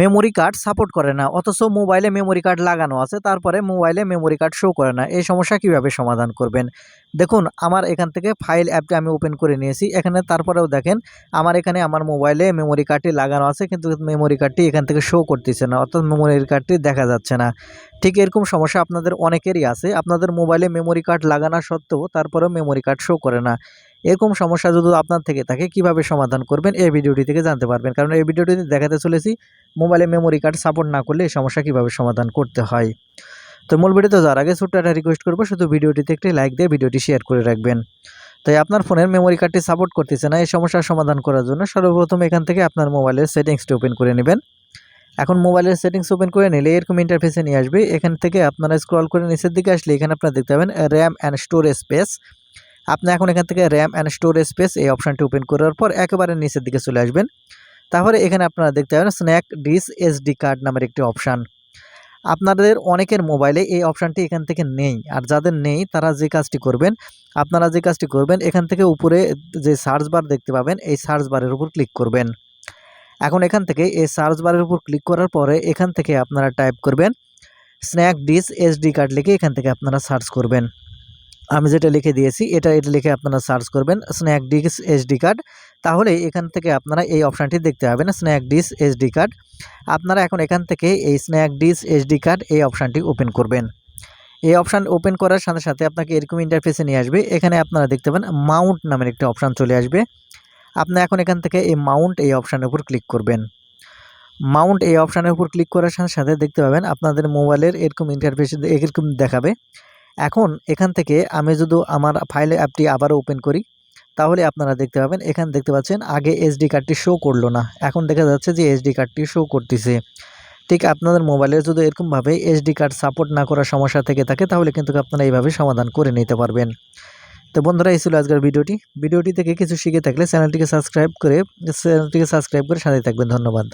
Memory card support করে না, অথচ মোবাইলে মেমোরি কার্ড লাগানো আছে, তারপরে মোবাইলে মেমোরি কার্ড শো করে না, এই সমস্যা কীভাবে সমাধান করবেন? দেখুন, আমার এখান থেকে ফাইল অ্যাপটি আমি ওপেন করে নিয়েছি, এখানে তারপরেও দেখেন, আমার এখানে আমার মোবাইলে মেমোরি কার্ডটি লাগানো আছে, কিন্তু মেমোরি কার্ডটি এখান থেকে শো করতেছে না, অর্থাৎ মেমোরি কার্ডটি দেখা যাচ্ছে না। ঠিক এরকম সমস্যা আপনাদের অনেকেরই আছে, আপনাদের মোবাইলে মেমোরি কার্ড লাগানো সত্ত্বেও তারপরেও মেমোরি কার্ড শো করে না। এরকম সমস্যা যদি আপনার থেকে থাকে, কীভাবে সমাধান করবেন? এই ভিডিওটি থেকে জানতে পারবেন। কারণ এই ভিডিওটিতে দেখাতে চলেছি, মোবাইলে মেমোরি কার্ড সাপোর্ট না করলে এই সমস্যা কীভাবে সমাধান করতে হয়। তো মূল ভিডিওতে যাওয়ার আগে ছোট্ট একটা রিকোয়েস্ট করব, শুধু ভিডিওটিতে একটি লাইক দিয়ে ভিডিওটি শেয়ার করে রাখবেন। তাই আপনার ফোনের মেমোরি কার্ডটি সাপোর্ট করতেছে না, এই সমস্যার সমাধান করার জন্য সর্বপ্রথম এখান থেকে আপনার মোবাইলের সেটিংসটি ওপেন করে নেবেন। এখন মোবাইলের সেটিংস ওপেন করে নিলে এরকম ইন্টারফেসে নিয়ে আসবে। এখান থেকে আপনারা স্ক্রল করে নিচের দিকে আসলে এখানে আপনারা দেখতে পাবেন র্যাম অ্যান্ড স্টোরেজ স্পেস আপনি এখন এখান থেকে র্যাম অ্যান্ড স্টোরেজ স্পেস এই অপশানটি ওপেন করার পর একেবারে নিচের দিকে চলে আসবেন। তারপরে এখানে আপনারা দেখতে পাবেন স্ন্যাক ডিস এসডি কার্ড নামের একটি অপশান আপনাদের অনেকের মোবাইলে এই অপশানটি এখান থেকে নেই, আর যাদের নেই তারা যে কাজটি করবেন, আপনারা যে কাজটি করবেন, এখান থেকে উপরে যে সার্চ বার দেখতে পাবেন, এই সার্চ বারের উপর ক্লিক করবেন। এখন এখান থেকে এই সার্চ বারের উপর ক্লিক করার পরে এখান থেকে আপনারা টাইপ করবেন স্ন্যাক ডিস এসডি কার্ড লিখে এখান থেকে আপনারা সার্চ করবেন। আমি যেটা লিখে দিয়েছি, এটা এটা লিখে আপনারা সার্চ করবেন স্ন্যাক ডিস এসডি কার্ড তাহলে এখান থেকে আপনারা এই অপশানটি দেখতে পাবেন স্ন্যাক ডিস এসডি কার্ড আপনারা এখন এখান থেকে এই স্ন্যাক ডিস এসডি কার্ড এই অপশানটি ওপেন করবেন। এই অপশান ওপেন করার সাথে সাথে আপনাকে এরকম ইন্টারফেসে নিয়ে আসবে। এখানে আপনারা দেখতে পাবেন মাউন্ট নামের একটি অপশান চলে আসবে। আপনি এখন এখান থেকে এই মাউন্ট এই অপশানের উপর ক্লিক করবেন। মাউন্ট এই অপশানের উপর ক্লিক করার সাথে সাথে দেখতে পাবেন আপনাদের মোবাইলের এরকম ইন্টারফেসে এরকম দেখাবে। এখন এখান থেকে আমি যদি আমার ফাইল অ্যাপটি আবারও ওপেন করি, তাহলে আপনারা দেখতে পাবেন, এখানে দেখতে পাচ্ছেন আগে এসডি কার্ডটি শো করল না। এখন দেখা যাচ্ছে যে এসডি কার্ডটি শো করতেছে। ঠিক আপনাদের মোবাইলে যদি এরকমভাবে এসডি কার্ড সাপোর্ট না করার সমস্যা থেকে থাকে, তাহলে কিন্তু আপনারা এইভাবে সমাধান করে নিতে পারবেন। তো বন্ধুরা, এই ছিল আজকের ভিডিওটি। ভিডিওটি থেকে কিছু শিখে থাকলে চ্যানেলটিকে সাবস্ক্রাইব করে, চ্যানেলটিকে সাবস্ক্রাইব করে সাথে থাকবেন। ধন্যবাদ।